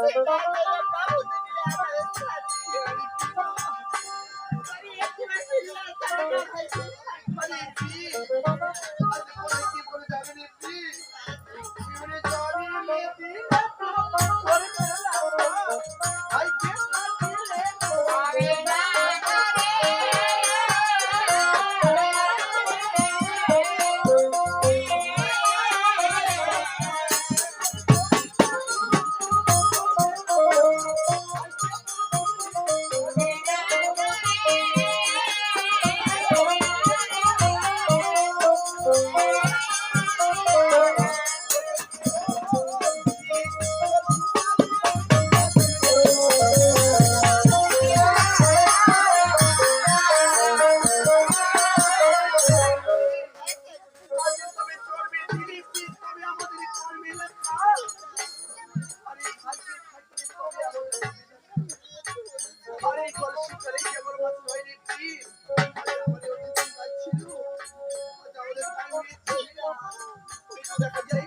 Thank you. দেখা যায়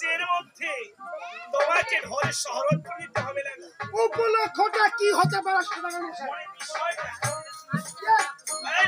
যে মধ্যে তোমাকে ধরে শহর করে দিতে হবে না উপলক্ষটা কি হতে পারে সাধারণ বিষয়টা।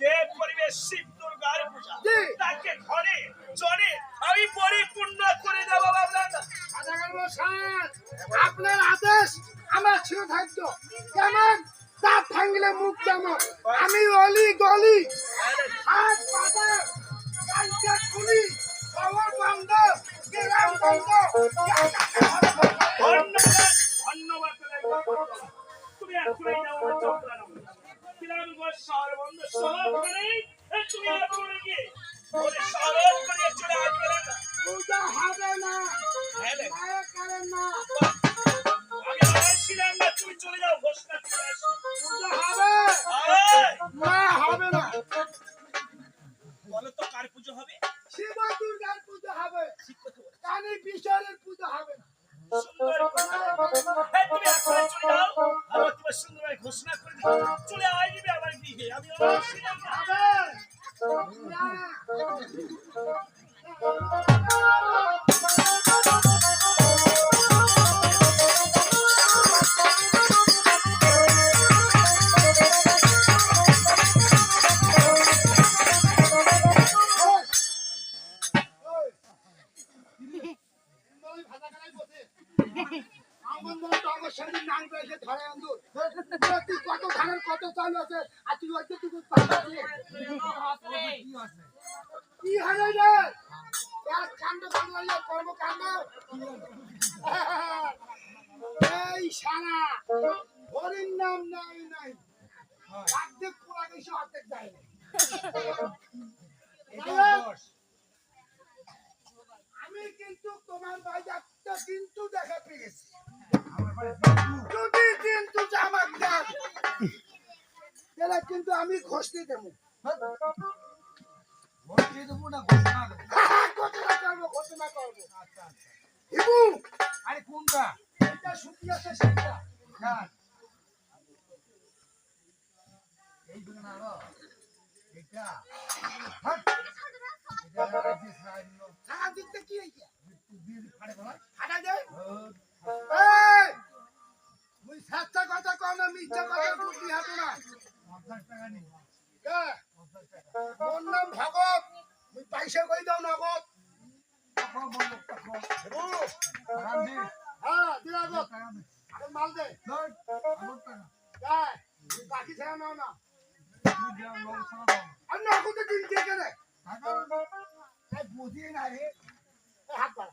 যে পরিবেশ শিব দুর্গার পূজা তাকে ঘরে জনে আমি পরিপূর্ণ করে দেবো আপনার আদেশ আমার শিরোধার্য কেমন? দাঁত ভাঙলে মুখ যেমন আমি অলি গলি। হাত পাতা। খুলি খবর বন্ধ আসবে না হবে না তুমি এখনই চলে যাও। আমার তোমার সুন্দর ঘোষণা করে দিও। চলে আসবে আমার গৃহে। আমি কত ধানের কত চাল আছে? আর তুই হচ্ছে তুই কি হবে রে? এক কাণ্ড বাংলা কর্মকাণ্ড? এই সারা হরির নাম নাই নাই। অর্ধেক পোড়া গেছে অর্ধেক যায় না আমি কিন্তু তোমার কিন্তু দেখা পেয়েছি যদি কিন্তু তাহলে আমি ঘষতে দেবো। ঘটনা করব ঘটনা করব হিবু! আরে কোনটা? এটা শুকিয়ে আছে সেটা এই না আরও। এটা এটা কি হয়েছে দিয়ে ফাড়ে বলা। যায় এই! মুই সাতটা কথা কম না মিথ্যা কথা বুদ্ধি হাঁটো না। পঞ্চাশ টাকা নেই মোর নাম ভগত। মুই পয়সা কই দাও নগদ হ্যাঁ দে আরে মাল দে। তুই বাকি ছেড়ে নাও না। তুই আর নগদ দিন কে রে বুঝিয়ে না রে। হাত বাড়া।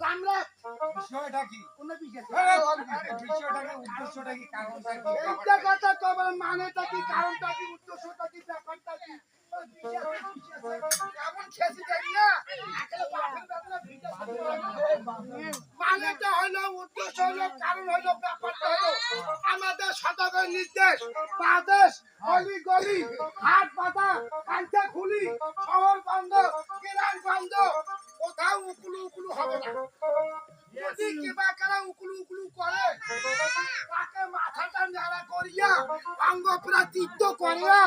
চামড়া বিষয়টা কি? কোন বিষয়টা কি উদ্দেশ্যটা কি কারণটা কি? এইটা কথা কবার মানেটা কি কারণটা কি উদ্দেশ্যটা কি ব্যাপারটা কি? করিয়া অঙ্গ প্রাচিত্য করিয়া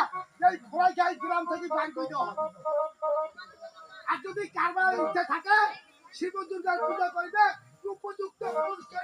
এই খোয়াইখাই গ্রাম থেকে বাইর করে দেওয়া আর যদি কারবার ইচ্ছে থাকে, শিব দুর্গার পূজা করবে, উপযুক্ত পুরস্কার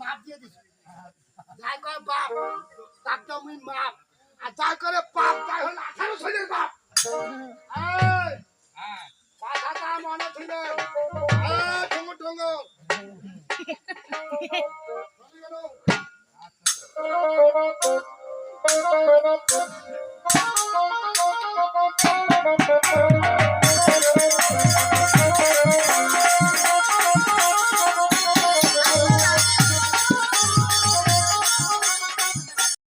মাপ দিয়ে দিস। যাই করে বাপ, তার তো মাপ। আর যাই করে বাপ, তাই হলো আঠারো শৈলের বাপ। এই,